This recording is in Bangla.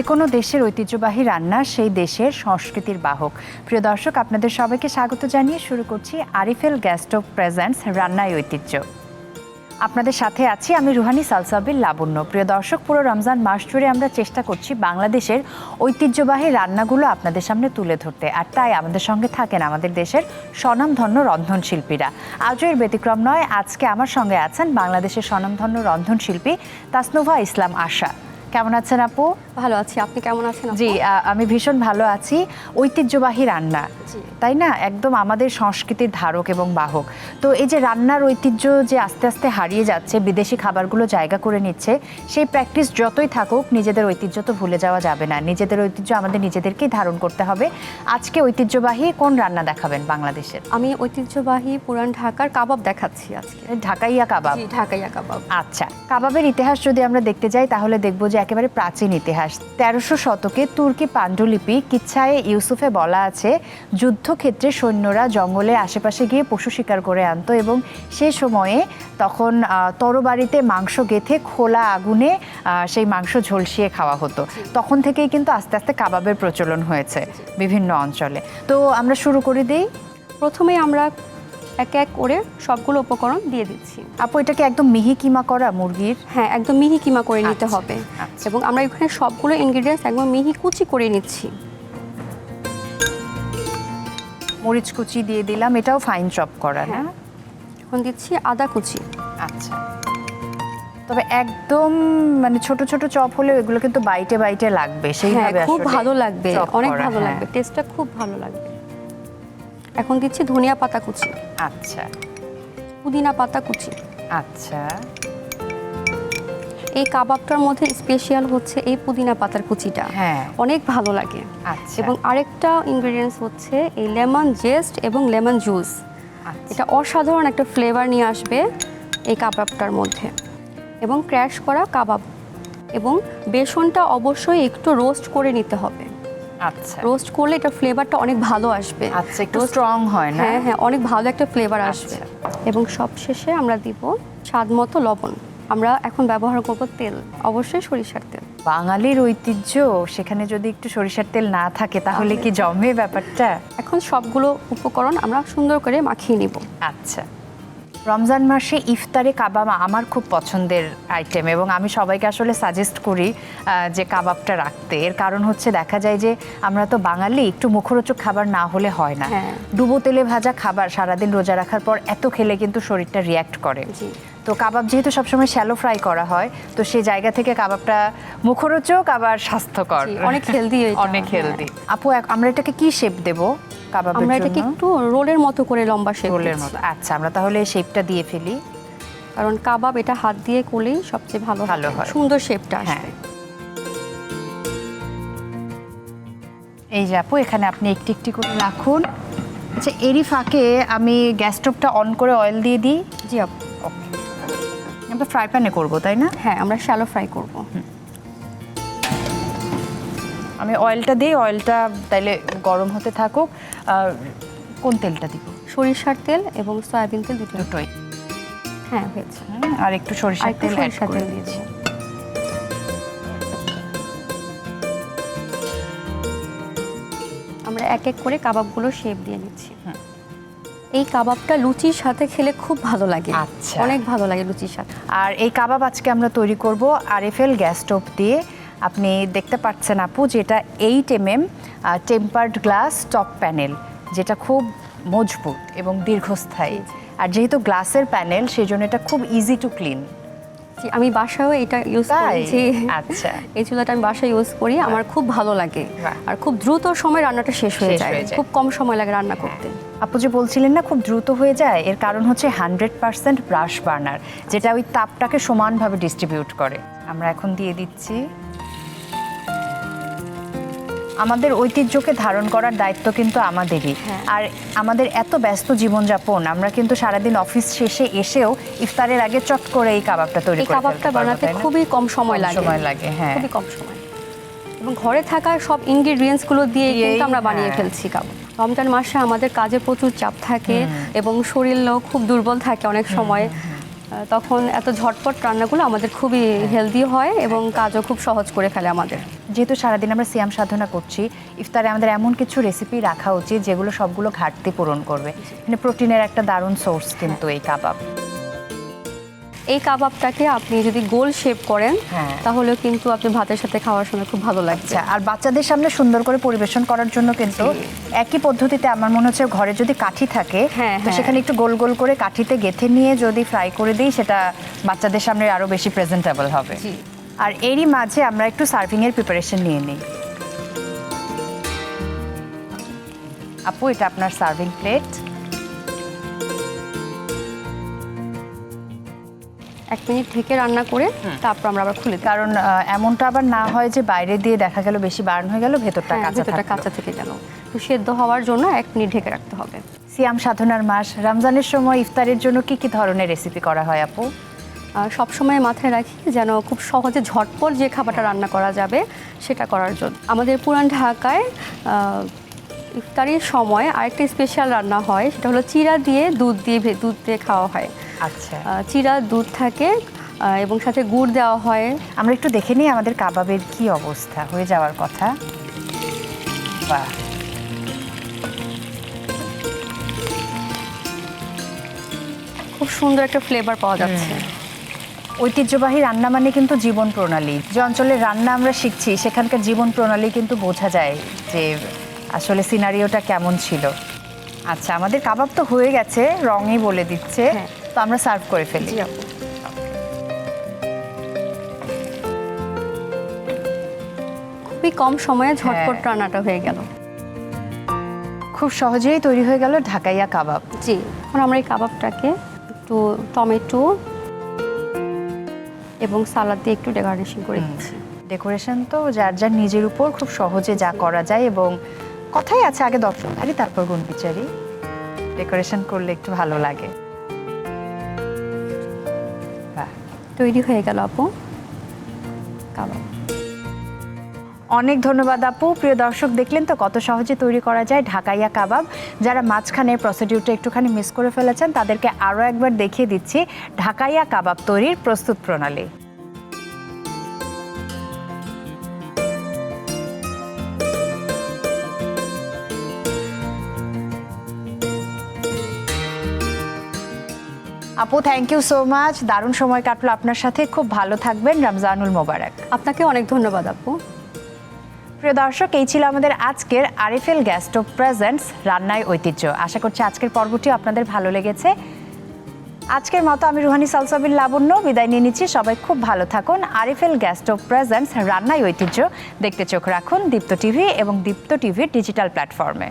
যে কোনো দেশের ঐতিহ্যবাহী রান্না সেই দেশের সংস্কৃতির বাহক। প্রিয় দর্শক, আপনাদের সবাইকে স্বাগত জানিয়ে শুরু করছি আরিফেল গ্যাস্টক প্রেজেন্টস রান্নায় ঐতিহ্য। আপনাদের সাথে আছি আমি রুহানি সালসাবিল লাবণ্য। প্রিয় দর্শক, পুরো রমজান মাস জুড়ে আমরা চেষ্টা করছি বাংলাদেশের ঐতিহ্যবাহী রান্নাগুলো আপনাদের সামনে তুলে ধরতে। আর তাই আমাদের সঙ্গে থাকেন আমাদের দেশের স্বনামধন্য রন্ধনশিল্পীরা আজও এর ব্যতিক্রম নয়, আজকে আমার সঙ্গে আছেন বাংলাদেশের স্বনামধন্য রন্ধনশিল্পী তাসনুভা ইসলাম আশা। কেমন আছেন আপু? ভালো আছি। আপনি কেমন আছেন জি আমি ভীষণ ভালো আছি। ঐতিহ্যবাহী রান্না তাই না? একদম আমাদের সংস্কৃতির ধারক এবং বাহক। তো এই যে রান্নার ঐতিহ্য যে আস্তে আস্তে হারিয়ে যাচ্ছে বিদেশি খাবারগুলো জায়গা করে নিচ্ছে সেই প্র্যাকটিস যতই থাকুক নিজেদের ঐতিহ্য তো ভুলে যাওয়া যাবে না। নিজেদের ঐতিহ্য আমাদের নিজেদেরকেই ধারণ করতে হবে। আজকে ঐতিহ্যবাহী কোন রান্না দেখাবেন বাংলাদেশের? আমি ঐতিহ্যবাহী পুরান ঢাকার কাবাব দেখাচ্ছি আজকে। ঢাকাইয়া কাবাব? ঢাকাইয়া কাবাব। আচ্ছা কাবাবের ইতিহাস যদি আমরা দেখতে যাই তাহলে দেখব যে একেবারে প্রাচীন ইতিহাস। তেরোশো শতকে তুর্কি পাণ্ডুলিপি কিচ্ছায়ে ইউসুফে বলা আছে, যুদ্ধক্ষেত্রে সৈন্যরা জঙ্গলে আশেপাশে গিয়ে পশু শিকার করে আনতো এবং সে সময়ে তখন তরবারিতে মাংস গেথে খোলা আগুনে সেই মাংস ঝলসিয়ে খাওয়া হতো। তখন থেকেই কিন্তু আস্তে আস্তে কাবাবের প্রচলন হয়েছে বিভিন্ন অঞ্চলে। তো আমরা শুরু করে দিই। প্রথমে আমরা এক এক করে সবগুলো উপকরণ দিয়ে দিচ্ছি। আপু এটাকে একদম মিহি কিমা করা মুরগির? হ্যাঁ একদম মিহি কিমা করে নিতে আচ্ছা, হবে। আচ্ছা। এবং আমরা এখানে সবগুলো ইনগ্রিডিয়েন্টস একদম মিহি কুচি করে নিচ্ছি। মরিচ কুচি দিয়ে দিলাম এটাও ফাইন চপ করা না? হ্যাঁ। এখন দিচ্ছি আদা কুচি। আচ্ছা। তবে একদম মানে ছোট ছোট চপ হলেও এগুলো কিন্তু বাইটে বাইটে লাগবে সেই খুব ভালো লাগবে অনেক ভালো হ্যাঁ। লাগবে টেস্টটা খুব ভালো লাগবে। এখন দিচ্ছি ধনিয়া পাতা কুচি। আচ্ছা। পুদিনা পাতা কুচি। আচ্ছা। এই কাবাবটার মধ্যে স্পেশাল হচ্ছে এই পুদিনা পাতার কুচিটা। হ্যাঁ। অনেক ভালো লাগে। আচ্ছা। এবং আরেকটা ইনগ্রেডিয়েন্টস হচ্ছে এই লেমন জেস্ট এবং লেমন জুস আচ্ছা। এটা অসাধারণ একটা ফ্লেভার নিয়ে আসবে এই কাবাবটার মধ্যে। এবং ক্র্যাশ করা কাবাব। এবং বেসনটা অবশ্যই একটু রোস্ট করে নিতে হবে। আচ্ছা। রোস্ট করলে এটা ফ্লেভারটা অনেক ভালো আসবে। আচ্ছা একটু স্ট্রং হয় না? হ্যাঁ হ্যাঁ অনেক ভালো একটা ফ্লেভার আসবে। আচ্ছা। এবং সবশেষে আমরা দিব স্বাদ মতো লবণ। আমরা এখন ব্যবহার করব তেল অবশ্যই সরিষার তেল। বাঙালির ঐতিহ্য সেখানে যদি একটু সরিষার তেল না থাকে তাহলে কি জমে ব্যাপারটা? এখন সবগুলো উপকরণ আমরা সুন্দর করে মাখিয়ে নিব। আচ্ছা। রমজান মাসে ইফতারে কাবাব আমার খুব পছন্দের আইটেম এবং আমি সবাইকে আসলে সাজেস্ট করি যে কাবাবটা রাখতে। এর কারণ হচ্ছে দেখা যায় যে আমরা তো বাঙালি একটু মুখরোচক খাবার না হলে হয় না। হ্যাঁ। ডুবো তেলে ভাজা খাবার সারাদিন রোজা রাখার পর এত খেলে কিন্তু শরীরটা রিয়্যাক্ট করে। তো কাবাব যেহেতু সবসময় শ্যালো ফ্রাই করা হয় তো সেই জায়গা থেকে কাবাবটা মুখরোচক আবার স্বাস্থ্যকর। অনেক এটা, অনেক হ্যাঁ। হেলদি আপু এক- আমরা এটাকে কি শেপ দেব কাবাবের আমরা এটাকে একটু রোলের মতো করে লম্বা শেপ রোলের মতো। আচ্ছা আমরা তাহলে শেপটা দিয়ে ফেলি। কারণ কাবাব এটা হাত দিয়ে করলেই সবচেয়ে ভালো ভালো হয়। সুন্দর শেপটা হ্যাঁ। আসবে। এই যে আপু এখানে আপনি একটি একটি করে রাখুন। আচ্ছা এরই ফাঁকে আমি গ্যাস স্টোভটা অন করে অয়েল দিয়ে দিই। জি আপু। আমরা ফ্রাই প্যানে করব তাই না? হ্যাঁ আমরা শ্যালো ফ্রাই করব। আমি অয়েলটা দিই অয়েলটা তাইলে গরম হতে থাকুক। আর কোন তেলটা দিব? সরিষার তেল এবং সয়াবিন তেল দুটো দুটোই। হ্যাঁ হয়েছে। আর একটু সরিষার তেল সরিষার তেল দিয়েছি আমরা এক এক করে কাবাবগুলো শেপ দিয়ে নিচ্ছি। এই কাবাবটা লুচির সাথে খেলে খুব ভালো লাগে। আচ্ছা। অনেক ভালো লাগে লুচির সাথে আর এই কাবাব আজকে আমরা তৈরি করব আরএফএল গ্যাস স্টোভ দিয়ে। আপনি দেখতে পাচ্ছেন আপু যেটা eight M M tempered glass top panel যেটা খুব মজবুত এবং দীর্ঘস্থায়ী। আর যেহেতু গ্লাসের প্যানেল সেই জন্য এটা খুব ইজি টু ক্লিন আমি বাসায়ও এটা ইউজ করেছি। আচ্ছা। এই চুলাটা আমি বাসায় ইউজ করি। আমার খুব ভালো লাগে। আর খুব দ্রুত সময় রান্নাটা শেষ হয়ে যায়। হয়ে যায়। খুব কম সময় লাগে রান্না করতে। আপু যে বলছিলেন না খুব দ্রুত হয়ে যায়। এর কারণ হচ্ছে হান্ড্রেড পার্সেন্ট ব্রাশ বার্নার যেটা ওই তাপটাকে সমানভাবে ডিস্ট্রিবিউট করে। আমরা এখন দিয়ে দিচ্ছি। আমাদের ঐতিহ্যকে ধারণ করার দায়িত্ব কিন্তু আমাদেরই। হ্যাঁ। আর আমাদের এত ব্যস্ত জীবনযাপন আমরা কিন্তু সারাদিন অফিস শেষে এসেও ইফতারের আগে চট করে এই কাবাবটা তৈরি করে কাবাবটা বানাতে খুবই কম সময় লাগে। সময় লাগে হ্যাঁ। খুবই কম সময়। এবং ঘরে থাকা সব ইনগ্রিডিয়েন্টসগুলো দিয়ে কিন্তু আমরা বানিয়ে হ্যাঁ। ফেলছি কাবাব। রমজান মাসে আমাদের কাজে প্রচুর চাপ থাকে এবং শরীরও খুব দুর্বল থাকে অনেক সময়। তখন এত ঝটপট রান্নাগুলো আমাদের খুবই হেলদি হয় এবং কাজও খুব সহজ করে ফেলে আমাদের। যেহেতু সারাদিন আমরা সিয়াম সাধনা করছি, ইফতারে আমাদের এমন কিছু রেসিপি রাখা উচিত যেগুলো সবগুলো ঘাটতি পূরণ করবে। মানে প্রোটিনের একটা দারুণ সোর্স কিন্তু এই কাবাব। এই কাবাবটাকে আপনি যদি গোল শেপ করেন হ্যাঁ। তাহলেও কিন্তু আপনি ভাতের সাথে খাওয়ার সময় খুব ভালো লাগছে আচ্ছা আর বাচ্চাদের সামনে সুন্দর করে পরিবেশন করার জন্য কিন্তু একই পদ্ধতিতে আমার মনে হচ্ছে ঘরে যদি কাঠি থাকে হ্যাঁ, তো হ্যাঁ। সেখানে একটু গোল গোল করে কাঠিতে গেথে নিয়ে যদি ফ্রাই করে দিই সেটা বাচ্চাদের সামনে আরও বেশি প্রেজেন্টেবল হবে। আর এরই মাঝে আমরা একটু সার্ভিং এর প্রিপারেশন নিয়ে নিই। আপু এটা আপনার সার্ভিং প্লেট এক মিনিট ঢেকে রান্না করে তারপর আমরা আবার খুলে কারণ এমনটা আবার না হয় যে বাইরে দিয়ে দেখা গেল বেশি বার্ন হয়ে গেল ভেতরটা হ্যাঁ, কাঁচা ভেতরটা কাঁচা থেকে গেল। তো সেদ্ধ হওয়ার জন্য এক মিনিট ঢেকে রাখতে হবে। সিয়াম সাধনার মাস রমজানের সময় ইফতারের জন্য কি কি ধরনের রেসিপি করা হয় আপু? সবসময় মাথায় রাখি যেন খুব সহজে ঝটপট যে খাবারটা রান্না করা যাবে সেটা করার জন্য। আমাদের পুরান ঢাকায় ইফতারির সময় আরেকটা স্পেশাল রান্না হয় সেটা হলো চিরা দিয়ে দুধ দিয়ে দুধ দিয়ে খাওয়া হয়। আচ্ছা। চিরা দুধ থাকে এবং সাথে গুড় দেওয়া হয়। আমরা একটু দেখে নিই আমাদের কাবাবের কি অবস্থা হয়ে যাওয়ার কথা। বাহ। খুব সুন্দর একটা ফ্লেভার পাওয়া যাচ্ছে। ঐতিহ্যবাহী রান্না মানে কিন্তু জীবন প্রণালী। যে অঞ্চলের রান্না আমরা শিখছি সেখানকার জীবন প্রণালী কিন্তু বোঝা যায় যে আসলে সিনারিওটা কেমন ছিল। আচ্ছা আমাদের কাবাব তো হয়ে গেছে রঙই বলে দিচ্ছে। হ্যাঁ। আমরা সার্ভ করে ফেলি। আপু। খুবই কম সময়ে ঝটপট হ্যাঁ। রান্নাটা হয়ে গেল। খুব সহজেই তৈরি হয়ে গেল ঢাকাইয়া কাবাব। জি এখন আমরা এই কাবাবটাকে একটু টমেটো এবং সালাদ দিয়ে একটু ডেকোরেশন করে দিচ্ছি। ডেকোরেশন তো যার যার নিজের উপর খুব সহজে যা করা যায় এবং কথাই আছে আগে দর্শনকারী তারপর গুণবিচারী। ডেকোরেশন করলে একটু ভালো লাগে। তৈরি হয়ে গেল, আপু। কাবাব অনেক ধন্যবাদ, আপু। প্রিয় দর্শক, দেখলেন তো কত সহজে তৈরি করা যায় ঢাকাইয়া কাবাব। যারা মাঝখানে প্রসিডিউরটা একটুখানি মিস করে ফেলেছেন, তাদেরকে আরও একবার দেখিয়ে দিচ্ছি ঢাকাইয়া কাবাব তৈরির প্রস্তুত প্রণালী। আপু থ্যাংক ইউ সো মাচ দারুণ সময় কাটলো আপনার সাথে। খুব ভালো থাকবেন। রমজানুল মোবারক। আপনাকে অনেক ধন্যবাদ আপু। প্রিয় দর্শক এই ছিল আমাদের আজকের আরএফএল গ্যাস্টো প্রেজেন্টস রান্নায় ঐতিহ্য। আশা করছি আজকের পর্বটি আপনাদের ভালো লেগেছে। আজকের মতো আমি রুহানি সালসাবিল লাবণ্য বিদায় নিয়ে নিচ্ছি। সবাই খুব ভালো থাকুন। আরএফএল গ্যাস্টো প্রেজেন্টস রান্নায় ঐতিহ্য। দেখতে চোখ রাখুন দীপ্ত টিভি এবং দীপ্ত টিভির ডিজিটাল প্ল্যাটফর্মে